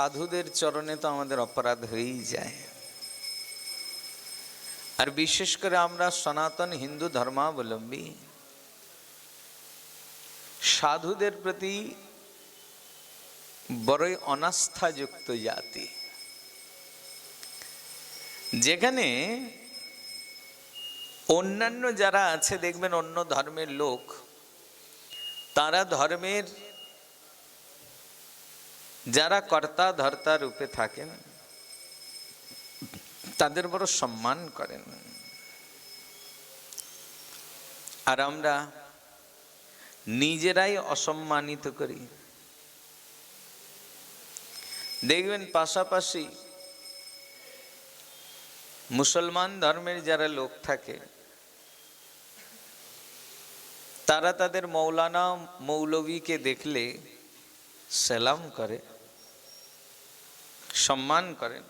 সাধুদের চরণে তো আমাদের অপরাধ হয়েই যায়। আর বিশেষ করে আমরা সনাতন হিন্দু ধর্মাবলম্বী, সাধুদের প্রতি বড়ই অনাস্থাযুক্ত জাতি। যেখানে অন্যান্য যারা আছে, দেখবেন অন্য ধর্মের লোক, তারা ধর্মের যারা কর্তা ধর্তা রূপে থাকেন, তাদের বড় সম্মান করেন। আর আমরা নিজেরাই অসম্মানিত করি। দেখবেন পাশাপাশি মুসলমান ধর্মের যারা লোক থাকে, তারা তাদের মৌলানা মৌলবীকে দেখলে সালাম করে। সম্মান করেন।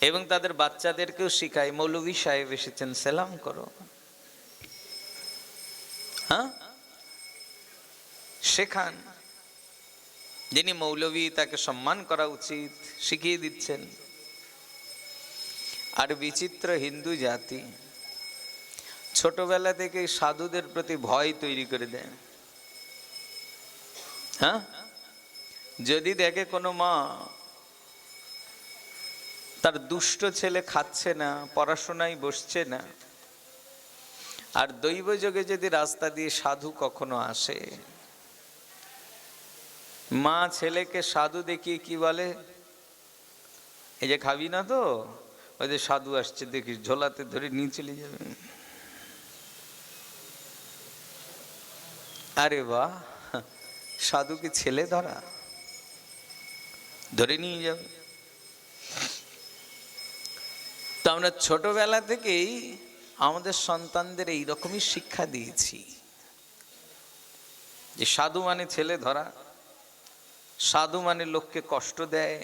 এবং তাদের বাচ্চাদেরকেও শিখায় মৌলভী সাহেব এসেছেন, সালাম করো। হ্যাঁ? শেখান। যিনি মৌলভী, তাকে সম্মান করা উচিত, শিখিয়ে দিচ্ছেন। আর বিচিত্র হিন্দু জাতি ছোটবেলা থেকে সাধুদের প্রতি ভয় তৈরি করে দেয়। হ্যাঁ? যদি দেখে কোনো মা তার দুষ্ট ছেলে খাচ্ছে না, পড়াশোনায় বসছে না, আর দৈব যোগে যদি রাস্তা দিয়ে সাধু কখনো আসে, মা ছেলেকে সাধু দেখিয়ে কি বলে? এই যে খাবি না তো? ওই যে সাধু আসছে দেখিস ঝোলাতে ধরে নিয়ে চলে যাবে। আরে বাহ সাধু কি ছেলে ধরা। ধরে নিয়ে যাবে তো আমরা ছোটবেলা থেকেই আমাদের সন্তানদের এই রকমই শিক্ষা দিয়েছি। যে সাধু মানে ছেলে ধরা, সাধু মানে লোককে কষ্ট দেয়।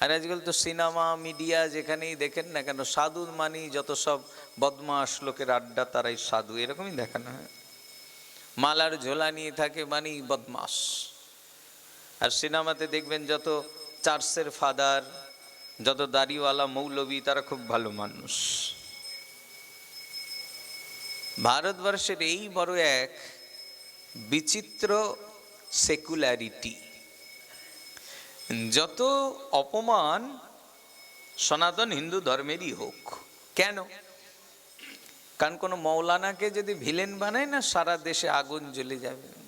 আর আজকাল তো সিনেমা, মিডিয়া যেখানেই দেখেন না কেন, সাধু মানি যত সব বদমাস লোকের আড্ডা, তারাই সাধু, এরকমই দেখানো হয়। মালার ঝোলা নিয়ে থাকে মানেই বদমাস আর সিনেমাতে দেখবেন যত চার্চের ফাদার, যত দাড়িওয়ালা, মৌলবী, তারা খুব ভালো মানুষ। ভারতবর্ষের এই বড় এক বিচিত্র সেকুলারিটি, যত অপমান সনাতন হিন্দু ধর্মেরই হোক। কেন? কারণ কোনো মৌলানাকে যদি ভিলেন বানায় না, সারা দেশে আগুন জ্বলে যাবে।